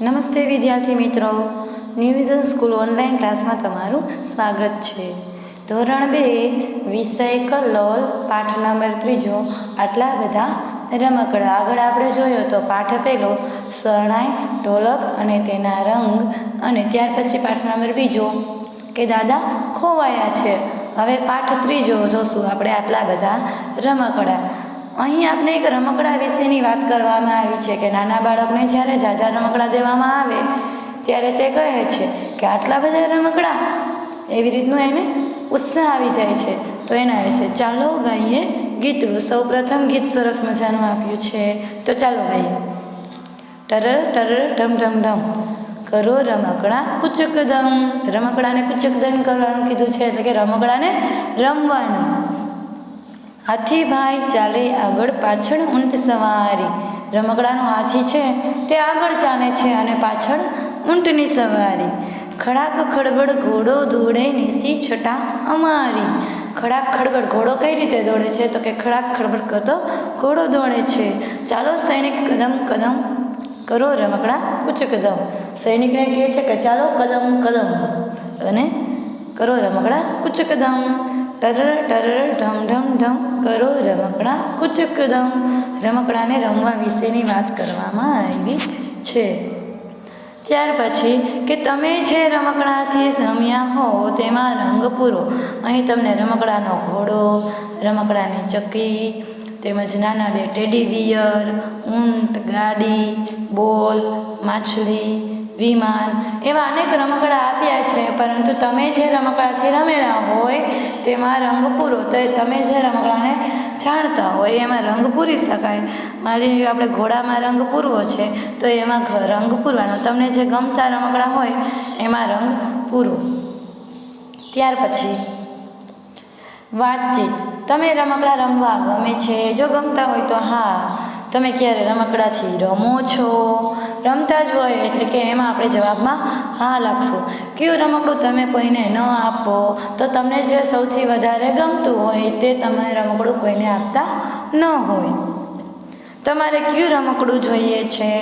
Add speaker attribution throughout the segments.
Speaker 1: નમસ્તે વિદ્યાર્થી મિત્રો. ન્યૂ વિઝન સ્કૂલ ઓનલાઈન ક્લાસમાં તમારું સ્વાગત છે. ધોરણ બે, વિષય કલોલ, પાઠ નંબર ત્રીજો. આટલા બધા રમકડા. આગળ આપણે જોયો તો પાઠ પહેલો, શરણાઈ, ઢોલક અને તેના રંગ અને ત્યાર પછી પાઠ નંબર બીજો, કે દાદા ખોવાયા છે. હવે પાઠ ત્રીજો જોશું આપણે આટલા બધા રમકડા. અહીં આપણે એક રમકડા વિશેની વાત કરવામાં આવી છે કે નાના બાળકને જ્યારે ઝાઝા રમકડા દેવામાં આવે, ત્યારે તે કહે છે કે આટલા બધા રમકડા? એવી રીતનું એને ઉત્સાહ આવી જાય છે. તો એના વિશે ચાલો ગાઈએ ગીતડું સૌ પ્રથમ ગીત સરસ મજાનું આપ્યું છે. તો ચાલો ગાઈએ. ટરર ટરર, ઢમ ઢમ ઢમ. કરો રમકડા કુચકદમ રમકડાને કુચક દમ કરવાનું કીધું છે, એટલે કે રમકડાને રમવાનું. હાથીભાઈ ચાલે આગળ પાછળ ઊંટ સવારી રમકડાનો હાથી છે, તે આગળ ચાલે છે અને પાછળ ઊંટની સવારી. ખડાક ખડબડ ઘોડો દોડે, નીસી છટા અમારી. ખડાક ખડબડ ઘોડો કઈ રીતે દોડે છે? તો કે ખડાક ખડબડ કરતો ઘોડો દોડે છે. ચાલો સૈનિક કદમ કદમ કરો રમકડા કુચ કદમ. સૈનિકને કહે છે કે ચાલો કદમ કદમ. અને કરો રમકડા કુચ કદમ. ટરર ટરર, ઢમ ઢમ ઢમ, કરો રમકડા કુચકદમ રમકડાને રમવા વિશેની વાત કરવામાં આવી છે. ત્યાર પછી કે તમે જે રમકડાથી રમ્યા હો, તેમાં રંગ પૂરો. અહીં તમને રમકડાનો ઘોડો, રમકડાની ચક્કી, તેમજ નાના બે ટેડી બિયર, ઊંટ, ગાડી, બોલ, માછલી વિમાન એવા અનેક રમકડા આપ્યા છે, પરંતુ તમે જે રમકડાથી રમેલા હોય, તેમાં રંગ પૂરો તો, તમે જે રમકડાને જાણતા હોય, એમાં રંગ પૂરી શકાય. માની લો આપણે ઘોડામાં રંગ પૂરવો છે, તો એમાં રંગ પૂરવાનો. તમને જે ગમતા રમકડા હોય, એમાં રંગ પૂરો. ત્યાર પછી, વાતચીત. તમે રમકડા રમવા ગમે છે, જો ગમતા હોય તો હા, તમે ક્યારે રમકડાથી રમો છો? રમતા જ હોય એટલે કે એમાં આપણે જવાબમાં હા લખશું કયું રમકડું તમે કોઈને ન આપો, તો તમને જે સૌથી વધારે ગમતું હોય તે તમે રમકડું કોઈને આપતા ન હોય. તમારે કયું રમકડું જોઈએ છે?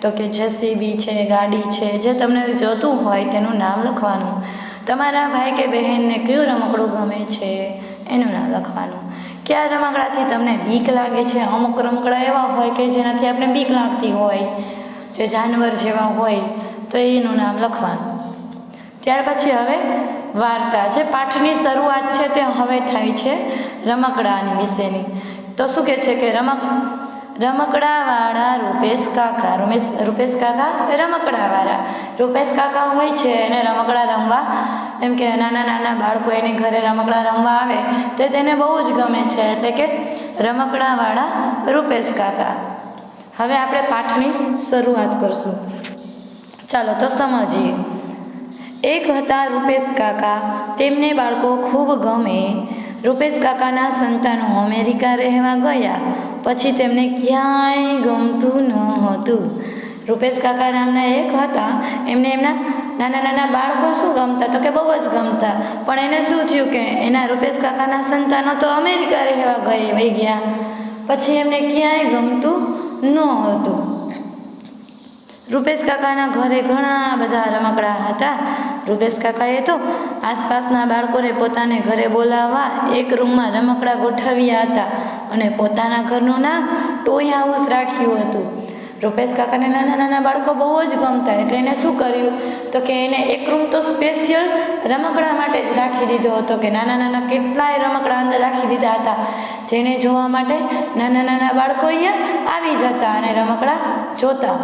Speaker 1: તો કે જેસીબી છે, ગાડી છે, જે તમને જોતું હોય તેનું નામ લખવાનું. તમારા ભાઈ કે બહેનને કયું રમકડું ગમે છે એનું નામ લખવાનું. કયા રમકડાથી તમને બીક લાગે છે? અમુક રમકડા એવા હોય કે જેનાથી આપણે બીક લાગતી હોય. જે જાનવર જેવા હોય, તો એનું નામ લખવાનું. ત્યાર પછી હવે વાર્તા. જે પાઠની શરૂઆત છે તે હવે થાય છે રમકડાની વિશેની. તો શું કહે છે કે રમક, રમકડાવાળા રૂપેશ કાકા, રૂમેશ, રૂપેશ કાકા? રમકડાવાળા. રૂપેશ કાકા હોય છે એને રમકડા રમવા. એમ કે નાના નાના બાળકો એની ઘરે રમકડા રમવા આવે, તે તેને બહુ જ ગમે છે. એટલે કે રમકડાવાળા રૂપેશ કાકા. હવે આપણે પાઠની શરૂઆત કરશું. ચાલો તો સમજીએ. એક હતા રૂપેશ કાકા. તેમને બાળકો ખૂબ ગમે. રૂપેશ કાકાના સંતાનો અમેરિકા રહેવા ગયા. પછી તેમને ક્યાંય ગમતું ન હતું. રૂપેશ કાકા નામના એક હતા. એમને એમના નાના નાના બાળકો શું ગમતા? તો કે બહુ જ ગમતા. પણ એને શું થયું કે એના રૂપેશ કાકાના સંતાનો તો અમેરિકા રહેવા ગઈ વહી ગયા. પછી એમને ક્યાંય ગમતું ન હતું. રૂપેશ કાકાના ઘરે ઘણા બધા રમકડા હતા. રૂપેશ કાકાએ તો આસપાસના બાળકોને પોતાને ઘરે બોલાવવા એક રૂમમાં રમકડા ગોઠવ્યા હતા અને પોતાના ઘરનું નામ ટોય હાઉસ રાખ્યું હતું. રૂપેશ કાકાને નાના નાના બાળકો બહુ જ ગમતા એટલે એને શું કર્યું? તો કે એને એક રૂમ તો સ્પેશિયલ રમકડા માટે જ રાખી દીધો હતો કે નાના નાના કેટલાય રમકડા અંદર રાખી દીધા હતા. જેને જોવા માટે નાના નાના બાળકો અહીંયા આવી જતા અને રમકડા જોતા.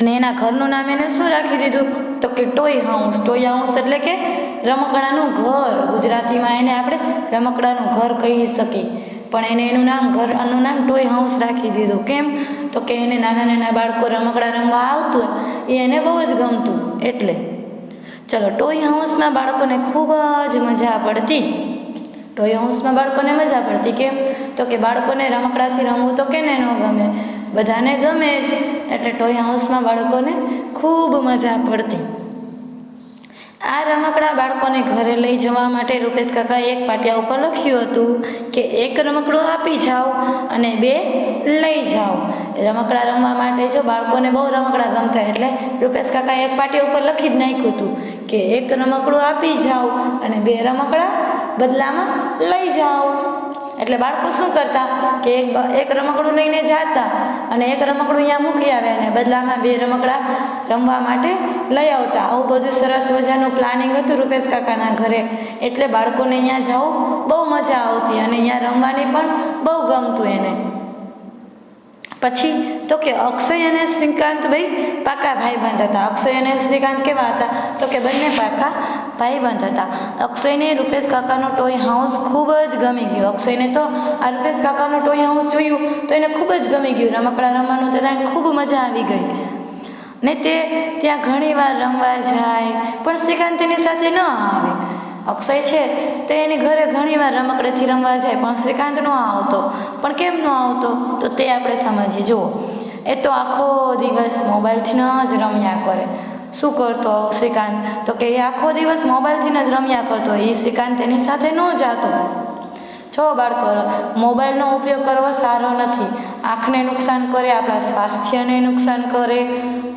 Speaker 1: અને એના ઘરનું નામ એને શું રાખી દીધું? તો કે ટોય હાઉસ. ટોય હાઉસ એટલે કે રમકડાનું ઘર. ગુજરાતીમાં એને આપણે રમકડાનું ઘર કહી શકીએ. પણ એને એનું નામ ઘરનું નામ ટોય હાઉસ રાખી દીધું. કેમ? તો કે એને નાના નાના બાળકો રમકડા રમવા આવતું એ એને બહુ જ ગમતું એટલે. ચલો, ટોય હાઉસમાં બાળકોને ખૂબ જ મજા પડતી. ટોય હાઉસમાં બાળકોને મજા પડતી કેમ? તો કે બાળકોને રમકડાથી રમવું તો કેને ન ગમે? બધાને ગમે જ. એટલે ટોય હાઉસમાં બાળકોને ખૂબ મજા પડતી. આ રમકડા બાળકોને ઘરે લઈ જવા માટે રૂપેશ કાકાએ એક પાટિયા ઉપર લખ્યું હતું કે, એક રમકડું આપી જાઓ અને બે લઈ જાઓ. રમકડા રમવા માટે જો બાળકોને બહુ રમકડા ગમતા એટલે રૂપેશ કાકાએ એક પાટિયા ઉપર લખી જ નાખ્યું હતું કે, એક રમકડું આપી જાઓ અને બે રમકડા બદલામાં લઈ જાઓ. એટલે બાળકો શું કરતા કે, એક એક રમકડું લઈને જાતા અને એક રમકડું અહીંયા મૂકી આવે અને બદલામાં બે રમકડા રમવા માટે લઈ આવતા. આવું બધું સરસ મજાનું પ્લાનિંગ હતું રૂપેશ કાકાના ઘરે. એટલે બાળકોને અહીંયા જવું બહુ મજા આવતી અને અહીંયા રમવાની પણ બહુ ગમતું એને. પછી તો કે અક્ષય અને શ્રીકાંત ભાઈ પાકા ભાઈબંધ હતા. અક્ષય અને શ્રીકાંત કેવા હતા? તો કે બંને પાકા ભાઈબંધ હતા. અક્ષયને રૂપેશ કાકાનો ટોય હાઉસ ખૂબ જ ગમી ગયું. અક્ષયને તો આ રૂપેશ કાકાનો ટોય હાઉસ જોયું તો એને ખૂબ જ ગમી ગયું. રમકડા રમવાનું તો એને ખૂબ મજા આવી ગઈ. ને તે ત્યાં ઘણીવાર રમવા જાય, પણ શ્રીકાંત તેની સાથે ન આવે. અક્ષય છે તે એની ઘરે ઘણીવાર રમકડેથી રમવા જાય, પણ શ્રીકાંત ન આવતો. પણ કેમ ન આવતો? તો તે આપણે સમજીએ. જુઓ, એ તો આખો દિવસ મોબાઈલથી ન જ રમ્યા કરે. શું કરતો શ્રીકાંત? તો કે એ આખો દિવસ મોબાઈલથી જ રમ્યા કરતો. એ શ્રીકાંત એની સાથે ન જાતો. છ બાળકો મોબાઈલનો ઉપયોગ કરવો સારો નથી. આંખને નુકસાન કરે, આપણા સ્વાસ્થ્યને નુકસાન કરે.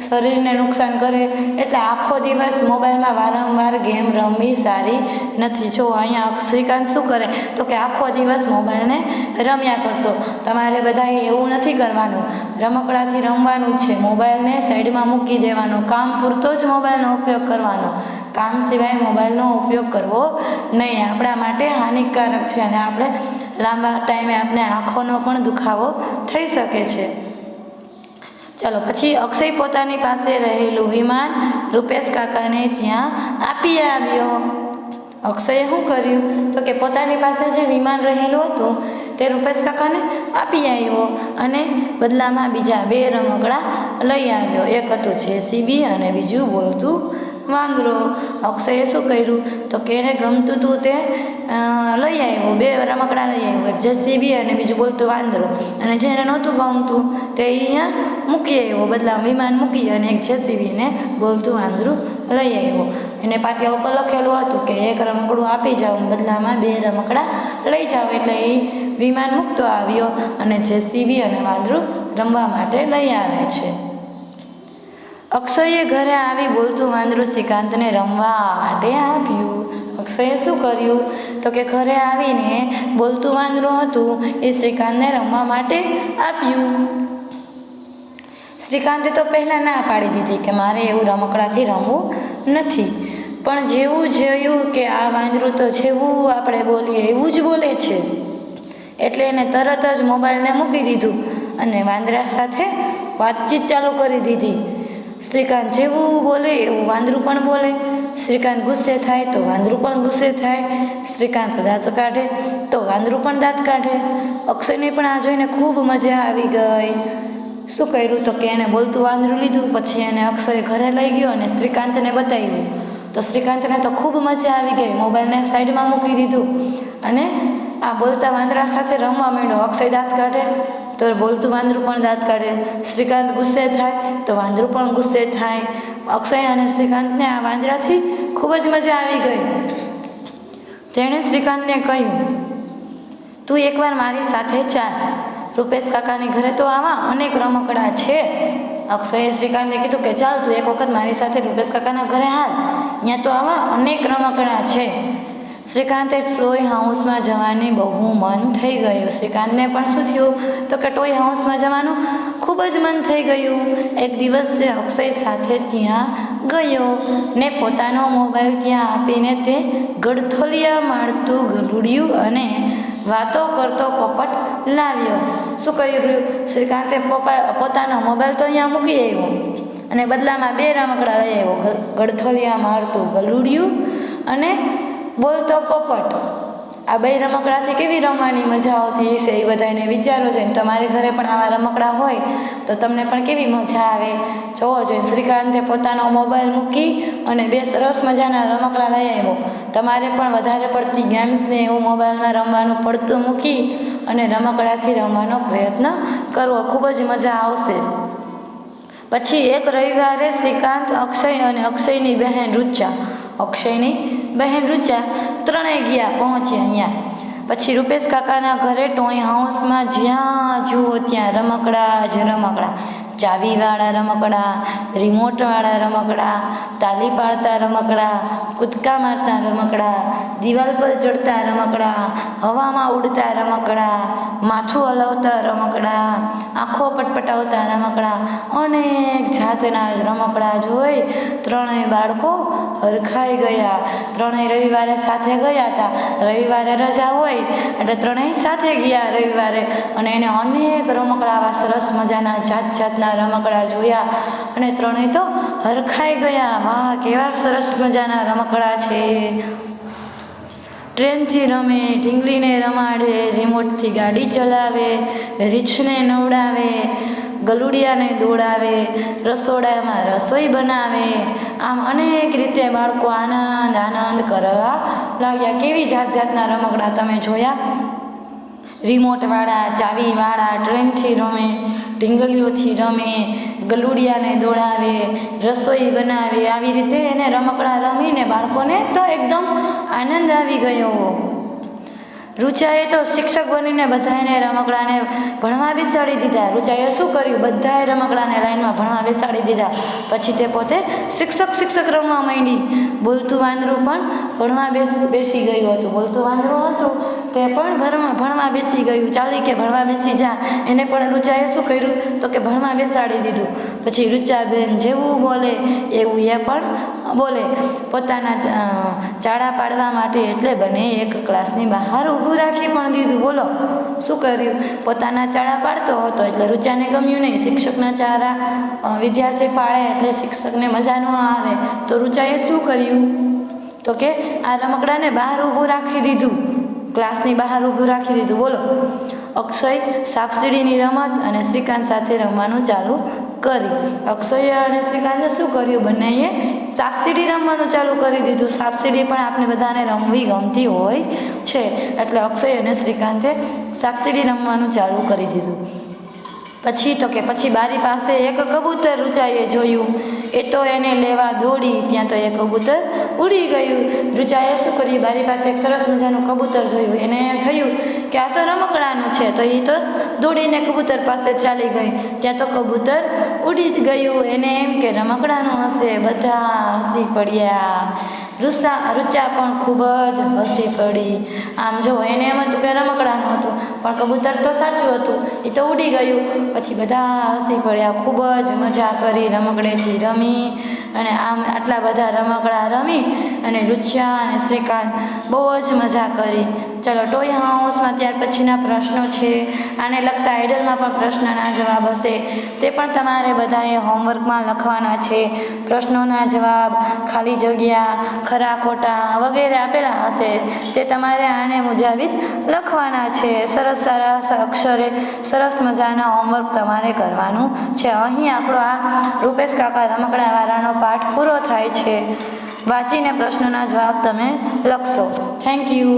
Speaker 1: શરીરને નુકસાન કરે એટલે આખો દિવસ મોબાઈલમાં વારંવાર ગેમ રમવી સારી નથી. જો અહીંયા શ્રીકાંત શું કરે? તો કે આખો દિવસ મોબાઈલને રમ્યા કરતો. તમારે બધાએ એવું નથી કરવાનું. રમકડાથી રમવાનું છે. મોબાઈલને સાઈડમાં મૂકી દેવાનો. કામ પૂરતો જ મોબાઈલનો ઉપયોગ કરવાનો. કામ સિવાય મોબાઈલનો ઉપયોગ કરવો નહીં. આપણા માટે હાનિકારક છે અને આપણે લાંબા ટાઈમે આપણે આંખોનો પણ દુખાવો થઈ શકે છે. ચાલો, પછી અક્ષય પોતાની પાસે રહેલું વિમાન રૂપેશ કાકાને ત્યાં આપી આવ્યો. અક્ષયે શું કર્યું? તો કે પોતાની પાસે જે વિમાન રહેલું હતું, તે રૂપેશ કાકાને આપી આવ્યો અને બદલામાં બીજા બે રમકડા લઈ આવ્યો. એક હતું જેસીબી અને બીજું બોલતું વાંદરો અક્ષયે શું કર્યું? તો કે એને ગમતું હતું તે આવ્યો બે રમકડા લઈ આવ્યો એક જેસીબી અને બીજું બોલતું વાંદરો. અને જેને નહોતું ગમતું, તે અહીંયા મૂકી આવ્યો, બદલામાં વિમાન મૂકી અને એક જેસીબીને બોલતું વાંદરું લઈ આવ્યો. એને પાટિયા ઉપર લખેલું હતું કે, એક રમકડું આપી જાઓ બદલામાં બે રમકડા લઈ જાઓ એટલે એ વિમાન મૂકતો આવ્યો અને જેસીબી અને વાંદરું રમવા માટે લઈ આવે છે. અક્ષયે ઘરે આવી બોલતું વાંદરું શ્રીકાંતને રમવા માટે આપ્યું. અક્ષયે શું કર્યું? તો કે ઘરે આવીને બોલતું વાંદરું હતું, એ શ્રીકાંતને રમવા માટે આપ્યું. શ્રીકાંતે તો પહેલાં ના પાડી દીધી કે મારે એવું રમકડાથી રમવું નથી. પણ જેવું જોયું કે આ વાંદરું તો જેવું આપણે બોલીએ એવું જ બોલે છે. એટલે એને તરત જ મોબાઈલને મૂકી દીધું અને વાંદરા સાથે વાતચીત ચાલુ કરી દીધી. શ્રીકાંત જેવું બોલે એવું વાંદરું પણ બોલે. શ્રીકાંત ગુસ્સે થાય તો વાંદરું પણ ગુસ્સે થાય. શ્રીકાંત દાંત કાઢે તો વાંદરું પણ દાંત કાઢે. અક્ષયને પણ આ જોઈને ખૂબ મજા આવી ગઈ. શું કર્યું તો કે એને બોલતું વાંદરું લીધું, પછી એને અક્ષય ઘરે લઈ ગયો અને શ્રીકાંતને બતાવ્યું. તો શ્રીકાંતને તો ખૂબ મજા આવી ગઈ, મોબાઈલને સાઈડમાં મૂકી દીધું. અને આ બોલતા વાંદરા સાથે રમવા માંડ્યો. અક્ષય દાંત કાઢે તો બોલતું વાંદરું પણ દાંત કાઢે. શ્રીકાંત ગુસ્સે થાય તો વાંદરું પણ ગુસ્સે થાય. અક્ષય અને શ્રીકાંતને આ વાંદરાથી ખૂબ જ મજા આવી ગઈ. તેણે શ્રીકાંતને કહ્યું, તું એકવાર મારી સાથે ચાલ. રૂપેશ કાકાની ઘરે તો આવા અનેક રમકડા છે. અક્ષયે શ્રીકાંતે કીધું કે, ચાલ તું એક વખત મારી સાથે રૂપેશ કાકાના ઘરે હાલ. ત્યાં તો આવા અનેક રમકડા છે. શ્રીકાંતે ટોય હાઉસમાં જવાની બહુ મન થઈ ગયું. શ્રીકાંતને પણ શું થયું? તો કે ટોય હાઉસમાં જવાનું ખૂબ જ મન થઈ ગયું. એક દિવસ તે અક્ષય સાથે ત્યાં ગયો ને પોતાનો મોબાઈલ ત્યાં આપીને તે ગડથોલિયા મારતું ગલુડ્યું અને વાતો કરતો પોપટ લાવ્યો. શું કહ્યું રહ્યું શ્રીકાંતે પપ્પા પોતાનો મોબાઈલ તો અહીંયા મૂકી આવ્યો અને બદલામાં બે રમકડા લઈ આવ્યો ગડથોલિયા મારતું ગલુડિયું અને બોલતો પોપટ. આ બે રમકડાથી કેવી રમવાની મજા આવતી હશે એ બધાને વિચારો છે. ને તમારી ઘરે પણ આવા રમકડા હોય તો તમને પણ કેવી મજા આવે? જોવો જોઈએ શ્રીકાંતે પોતાનો મોબાઈલ મૂકી અને બે સરસ મજાના રમકડા લઈ આવ્યો. તમારે પણ વધારે પડતી ગેમ્સને એવું મોબાઈલમાં રમવાનું પડતું મૂકી અને રમકડાથી રમવાનો પ્રયત્ન કરવો. ખૂબ જ મજા આવશે. પછી એક રવિવારે શ્રીકાંત અક્ષય અને અક્ષયની બહેન રુચા. અક્ષયની બહેન રૂચા ત્રણેય ગયા, પહોંચ્યા અહીંયા. પછી રૂપેશ કાકાના ઘરે ટોય હાઉસમાં જ્યાં જુઓ ત્યાં રમકડા જ રમકડા. ચાવીવાળા રમકડા, રિમોટવાળા રમકડા, તાલી પાડતા રમકડા, કૂદકા મારતા રમકડા, દિવાલ પર ચડતા રમકડા, હવામાં ઉડતા રમકડા, માથું હલાવતા રમકડા, આંખો પટપટાવતા રમકડા, અનેક જાતના રમકડા જોઈ ત્રણેય બાળકો હરખાઈ ગયા. ત્રણેય રવિવારે સાથે ગયા હતા રવિવારે રજા હોય એટલે ત્રણેય સાથે ગયા રવિવારે. અને એને અનેક રમકડા આવા સરસ મજાના જાત જાતના રમકડા જોયા. અને ત્રણેય તો હરખાઈ ગયા. વાહ, કેવા સરસ મજાના રમકડા છે. ટ્રેનથી રમે, ઢીંગલીને રમાડે, રિમોટથી ગાડી ચલાવે, રીંછને નવડાવે, ગલુડિયાને દોડાવે, રસોડામાં રસોઈ બનાવે આમ અનેક રીતે બાળકો આનંદ આનંદ કરવા લાગ્યા. કેવી જાત જાતના રમકડા તમે જોયા? રિમોટવાળા ચાવીવાળા ટ્રેનથી રમે, ઢીંગલીઓથી રમે, ગલુડિયાને દોડાવે, રસોઈ બનાવે. આવી રીતે એને રમકડા રમીને બાળકોને તો એકદમ આનંદ આવી ગયો. રૂચાએ તો શિક્ષક બનીને બધાને રમકડાને ભણવા બેસાડી દીધા. રૂચાએ શું કર્યું? બધાએ રમકડાને લાઈનમાં ભણવા બેસાડી દીધા. પછી તે પોતે શિક્ષક શિક્ષક રમવા માંડી. બોલતું વાંદરું પણ ભણવા બેસ, બેસી ગયું હતું. બોલતું વાંદરું હતું તે પણ ભણવા ભણવા બેસી ગયું. ચાલી કે ભણવા બેસી જા. એને પણ રૂચાએ શું કર્યું? તો કે ભણવા બેસાડી દીધું. પછી રૂચાબેન જેવું બોલે, એવું એ પણ બોલે, પોતાના ચાળા પાડવા માટે એટલે બને એક ક્લાસની બહાર ઊભું રાખી પણ દીધું. બોલો, શું કર્યું? પોતાના ચાળા પાડતો હતો એટલે રૂચાને ગમ્યું નહીં. શિક્ષકના ચારા વિદ્યાર્થી પાડે એટલે શિક્ષકને મજા ન આવે. તો રૂચાએ શું કર્યું? તો કે, આ રમકડાને બહાર ઊભું રાખી દીધું. ક્લાસની બહાર ઊભું રાખી દીધું. બોલો, અક્ષય સાપસીડીની રમત અને શ્રીકાંત સાથે રમવાનું ચાલુ કરી. અક્ષય અને શ્રીકાંતે શું કર્યું? બંનેએ સાપસીડી રમવાનું ચાલુ કરી દીધું. સાપસીડી પણ આપણે બધાને રમવી ગમતી હોય છે. એટલે અક્ષય અને શ્રીકાંતે સાપસીડી રમવાનું ચાલુ કરી દીધું. પછી તો કે પછી બારી પાસે એક કબૂતર રૂચાઈએ જોયું. એ તો એને લેવા દોડી, ત્યાં તો એ કબૂતર ઉડી ગયું. રૂચાએ શું કર્યું? બારી પાસે એક સરસ મજાનું કબૂતર જોયું. એને થયું કે આ તો રમકડાનું છે, તો એ તો દોડીને કબૂતર પાસે ચાલી ગઈ. ત્યાં તો કબૂતર ઉડી જ ગયું. એને એમ કે રમકડાનું હશે, બધા હસી પડ્યા. રૂસા, રૂચા પણ ખૂબ જ હસી પડી. આમ જો, એને એમ હતું કે રમકડાનું હતું, પણ કબૂતર તો સાચું હતું. એ તો ઉડી ગયું. પછી બધા હસી પડ્યા, ખૂબ જ મજા કરી રમકડેથી રમી. અને આમ આટલા બધા રમકડા રમી અને રૂચિયા અને શ્રીકાંત બહુ જ મજા કરી. ચલો, ટોય હાઉસમાં ત્યાર પછીના પ્રશ્નો છે. આને લગતા આઈડલમાં પણ પ્રશ્નના જવાબ હશે. તે પણ તમારે બધાએ હોમવર્કમાં લખવાના છે. પ્રશ્નોના જવાબ ખાલી જગ્યા, ખરા ખોટા વગેરે આપેલા હશે. તે તમારે આને મુજબ લખવાના છે. સરસ સારા અક્ષરે સરસ મજાના હોમવર્ક તમારે કરવાનું છે. અહીં આપણો આ રૂપેશ કાકા રમકડાવાળાનો પાઠ પૂરો થાય છે. વાંચીને પ્રશ્નોના જવાબ તમે લખશો. Thank you